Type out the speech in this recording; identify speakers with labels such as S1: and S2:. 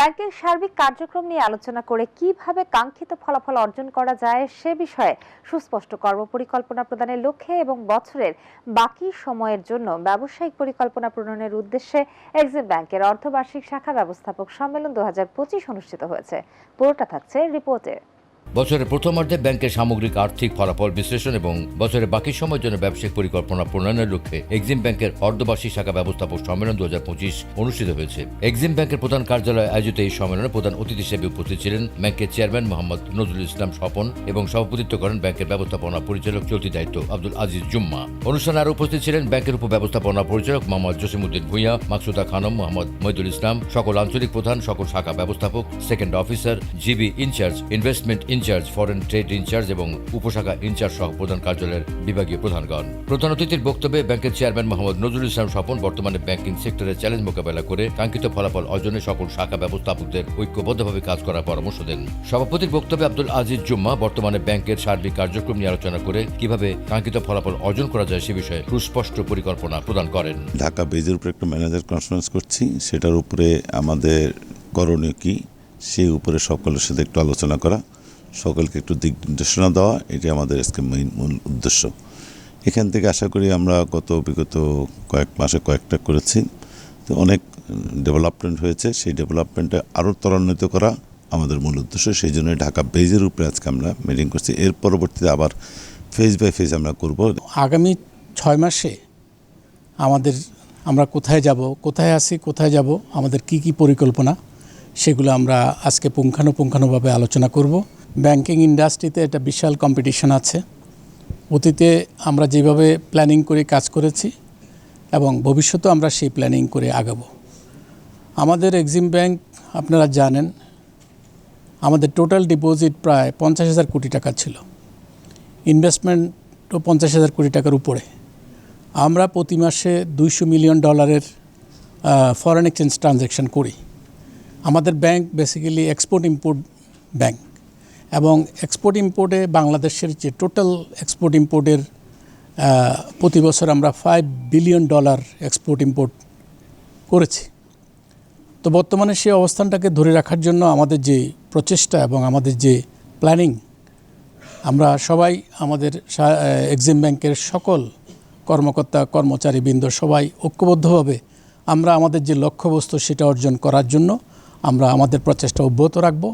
S1: ব্যাংকের সার্বিক কার্যক্রম নিয়ে আলোচনা করে কীভাবে কাঙ্ক্ষিত ফলাফল অর্জন করা যায় সে বিষয়ে সুস্পষ্ট কর্মপরিকল্পনা প্রদানের লক্ষ্যে এবং বছরের বাকি সময়ের জন্য ব্যবসায়িক পরিকল্পনা প্রণয়নের উদ্দেশ্যে এক্সিম ব্যাংকের অর্ধবার্ষিক শাখা ব্যবস্থাপক সম্মেলন দু হাজার পঁচিশ অনুষ্ঠিত হয়েছে। পুরোটা থাকছে রিপোর্টে
S2: বছরের প্রথমার্ধে ব্যাংকের সামগ্রিক আর্থিক ফলাফল বিশ্লেষণ এবং বছরের বাকি সময়ের জন্য ব্যবসায়িক পরিকল্পনা প্রণয়নের লক্ষ্যে এক্সিম ব্যাংকের অর্ধবার্ষিক শাখা ব্যবস্থাপক সম্মেলন দু অনুষ্ঠিত হয়েছে। এক্সিম ব্যাংকের প্রধান কার্যালয়ে আয়োজিত এই সম্মেলনে প্রধান অতিথি হিসেবে উপস্থিত ছিলেন ব্যাংকের চেয়ারম্যান মোহাম্মদ নজরুল ইসলাম স্বপন এবং সভাপতিত্ব করেন ব্যাংকের ব্যবস্থাপনা পরিচালক চলতি দায়িত্ব আব্দুল আজিজ জুম্মা। অনুষ্ঠানে আরও উপস্থিত ছিলেন ব্যাংকের উপব্যবস্থাপনা পরিচালক মোহাম্মদ জসিমুদ্দিন ভূঁইয়া, মাকসুদা খানম, মোহাম্মদ মহিদুল ইসলাম, সকল আঞ্চলিক প্রধান, সকল শাখা ব্যবস্থাপক, second officer, GB in-charge, investment in-charge, foreign trade in-charge এবং উপশাখা ইনচার্জ সহ প্রধান কার্যালয়ের বিভাগীয় প্রধানগণ। প্রধান অতিথির বক্তব্যে ব্যাংকের চেয়ারম্যান মোহাম্মদ নজরুল ইসলাম স্বপন বর্তমানে ব্যাংকিং সেক্টরের চ্যালেঞ্জ মোকাবেলা করে কাঙ্ক্ষিত ফলাফল অর্জনে সকল শাখা ব্যবস্থাপকদের ঐক্যবদ্ধভাবে কাজ করার পরামর্শ দেন। সভাপতির বক্তব্যে আব্দুল আজিজ জুম্মা বর্তমানে ব্যাংকের সার্বিক কার্যক্রম নিয়ে আলোচনা করে কীভাবে কাঙ্ক্ষিত ফলাফল অর্জন করা যায় সে বিষয়ে সুস্পষ্ট পরিকল্পনা প্রদান করেন।
S3: ঢাকা বেজের উপরে একটা ম্যানেজার কনফারেন্স করছি, সেটার উপরে আমাদের করণীয় কী? সেই উপরে সকলের সাথে একটু আলোচনা করা। সকলকে একটু দিক নির্দেশনা দেওয়া এটি আমাদের আজকে মেইন মূল উদ্দেশ্য। এখান থেকে আশা করি আমরা গত বিগত কয়েক মাসে কয়েকটা করেছি। তো অনেক ডেভেলপমেন্ট হয়েছে, সেই ডেভেলপমেন্টে আরও ত্বরান্বিত করা আমাদের মূল উদ্দেশ্য। সেই জন্য ঢাকা বেজের উপরে আজকে আমরা মিটিং করছি। এর পরবর্তীতে আবার ফেজ বাই ফেজ আমরা করব।
S4: আগামী ছয় মাসে আমাদের, আমরা কোথায় যাব, কোথায় আছি, কোথায় যাব, আমাদের কি কি পরিকল্পনা, সেগুলো আমরা আজকে পুঙ্খানুপুঙ্খানুভাবে আলোচনা করব। ব্যাংকিং ইন্ডাস্ট্রিতে একটা বিশাল কম্পিটিশন আছে। অতীতে আমরা যেভাবে প্ল্যানিং করে কাজ করেছি এবং ভবিষ্যতেও আমরা সেই প্ল্যানিং করে আগাবো। আমাদের এক্সিম ব্যাংক আপনারা জানেন, আমাদের টোটাল ডিপোজিট প্রায় পঞ্চাশ হাজার কোটি টাকা ছিল। ইনভেস্টমেন্টও পঞ্চাশ হাজার কোটি টাকার উপরে। আমরা প্রতি মাসে দুইশো মিলিয়ন ডলারের ফরেন এক্সচেঞ্জ ট্রানজ্যাকশন করি। আমাদের bank basically export import bank এবং এক্সপোর্ট ইম্পোর্টে বাংলাদেশের যে টোটাল এক্সপোর্ট ইম্পোর্টের প্রতি বছর আমরা five billion dollar export import করেছি। তো বর্তমানে সেই অবস্থানটাকে ধরে রাখার জন্য আমাদের যে প্রচেষ্টা এবং আমাদের যে প্ল্যানিং আমরা সবাই আমাদের এক্সিম ব্যাংকের সকল কর্মকর্তা, কর্মচারীবৃন্দ সবাই ঐক্যবদ্ধভাবে আমরা আমাদের যে লক্ষ্যবস্তু সেটা অর্জন করার জন্য আমরা আমাদের প্রচেষ্টা অব্যাহত রাখব।